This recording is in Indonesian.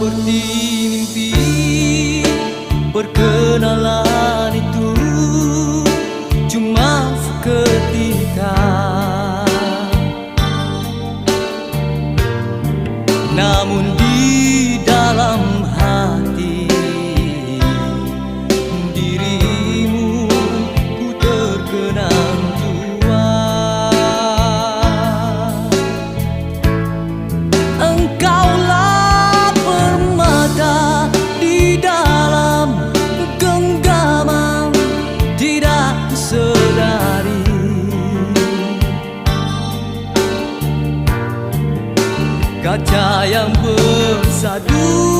seperti mimpi Perkenalan itu cuma seketika. Namun di Kaca yang bersadu